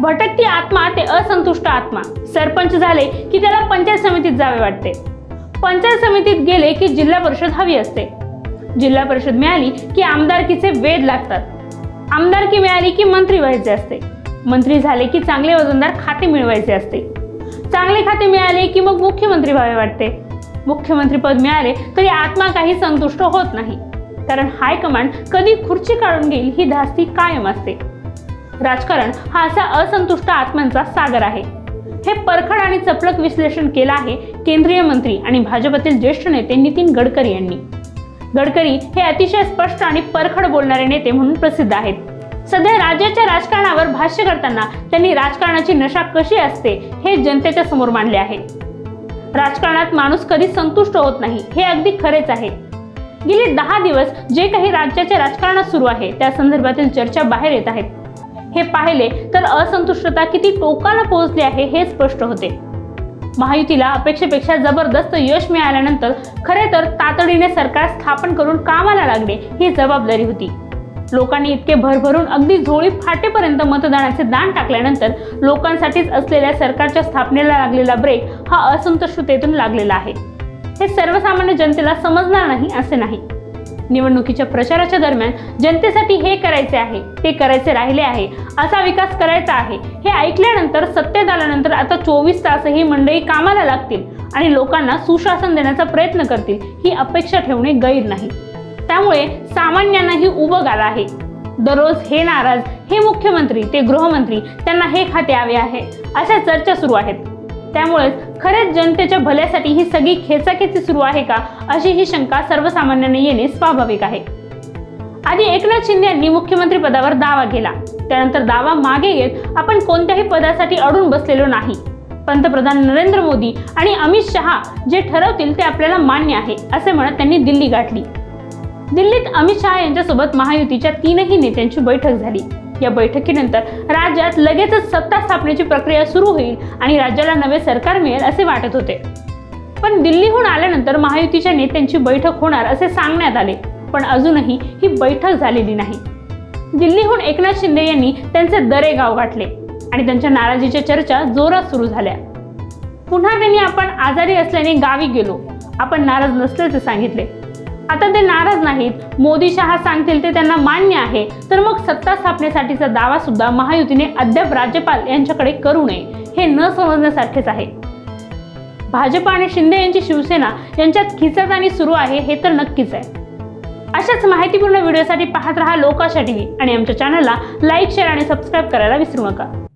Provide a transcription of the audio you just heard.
भटकती आत्मा ते असंतुष्ट आत्मा. सरपंच झाले की त्याला पंचायत समितीत जावे वाटते. पंचायत समितीत गेले की जिल्हा परिषद हवी असते. जिल्हा परिषद मिळाली की आमदारकीचे वेध लागतात. आमदारकी मिळाली की मंत्री व्हायचे असते. मंत्री झाले की चांगले वजनदार खाते मिळवायचे असते. चांगले खाते मिळाले की मग मुख्यमंत्री व्हावे वाटते. मुख्यमंत्री पद मिळाले तरी आत्मा काही संतुष्ट होत नाही. कारण हायकमांड कधी खुर्ची काढून घेईल ही धास्ती कायम असते. राजकारण हा असा असंतुष्ट आत्म्यांचा सागर आहे. हे परखड आणि चपलक विश्लेषण केलं आहे केंद्रीय मंत्री आणि भाजपतील ज्येष्ठ नेते नितीन गडकरी यांनी. गडकरी हे अतिशय स्पष्ट आणि परखड बोलणारे नेते म्हणून प्रसिद्ध आहेत. सध्या राज्याच्या राजकारणावर भाष्य करताना त्यांनी राजकारणाची नशा कशी असते हे जनतेच्या समोर मांडले आहे. राजकारणात माणूस कधी संतुष्ट होत नाही हे अगदी खरेच आहे. गेले दहा दिवस जे काही राज्याच्या राजकारणात सुरू आहे त्या संदर्भातील चर्चा बाहेर येत आहेत. हे पाहिले तर असंतुष्टता किती टोकाला पोहोचली आहे हे स्पष्ट होते. महायुतीला अपेक्षेपेक्षा जबरदस्त यश मिळाल्यानंतर खरे तर तातडीने सरकार स्थापन करून कामाला लागणे ही जबाबदारी होती. लोकांनी इतके भरभरून अगदी झोळी फाटेपर्यंत मतदानाचे दान टाकल्यानंतर लोकांसाठीच असलेल्या सरकारच्या स्थापनेला लागलेला ब्रेक हा असंतुष्टतेतून लागलेला आहे. हे सर्वसामान्य जनतेला समजणार नाही असे नाही. निवडणुकीच्या प्रचाराच्या दरम्यान जनतेसाठी हे करायचे आहे ते करायचे राहिले आहे असा विकास करायचा आहे हे ऐकल्यानंतर सत्तेत आल्यानंतर आता चोवीस तास ही मंडळी कामाला लागतील आणि लोकांना सुशासन देण्याचा प्रयत्न करतील ही अपेक्षा ठेवणे गैर नाही. त्यामुळे सामान्यांनाही उभं आलं आहे. दररोज हे नाराज हे मुख्यमंत्री ते गृहमंत्री त्यांना हे खाते हवे आहे. अशा चर्चा सुरू आहेत. त्यामुळेच खरेच जनतेच्या भल्यासाठी ही सगळी खेचाखेची सुरू आहे का अशी ही शंका सर्वसामान्यांना येणे स्वाभाविक आहे. आधी एकनाथ शिंदे यांनी मुख्यमंत्री पदावर दावा केला. त्यानंतर दावा मागे घेत आपण कोणत्याही पदासाठी अडून बसलेलो नाही. पंतप्रधान नरेंद्र मोदी आणि अमित शहा जे ठरवतील ते आपल्याला मान्य आहे असे म्हणत त्यांनी दिल्ली गाठली. दिल्लीत अमित शहा यांच्यासोबत महायुतीच्या तीनही नेत्यांची बैठक झाली. या बैठकीनंतर राज्यात लगेचच सत्ता स्थापनेची प्रक्रिया सुरू होईल आणि राज्याला नवे सरकार मिळेल असे वाटत होते. पण दिल्लीहून आल्यानंतर महायुतीच्या नेत्यांची बैठक होणार असे सांगण्यात आले पण अजूनही ही बैठक झालेली नाही. दिल्लीहून एकनाथ शिंदे यांनी त्यांचे दरे गाव गाठले आणि त्यांच्या नाराजीच्या चर्चा जोरात सुरू झाल्या. पुन्हा त्यांनी आपण आजारी असल्याने गावी गेलो. आपण नाराज नसल्याचे सांगितले. आता ते नाराज नाहीत. मोदी शहा सांगतील ते त्यांना मान्य आहे. तर मग सत्ता स्थापनेसाठीचा दावा सुद्धा महायुतीने अद्याप राज्यपाल यांच्याकडे करू नये. हे न समजण्यासारखेच आहे. भाजप आणि शिंदे यांची शिवसेना यांच्यात खिचाताणी सुरू आहे हे तर नक्कीच आहे. अशाच माहितीपूर्ण व्हिडिओसाठी पाहत रहा लोकाशा टीव्ही आणि आमच्या चॅनलला लाईक शेअर आणि सबस्क्राईब करायला विसरू नका.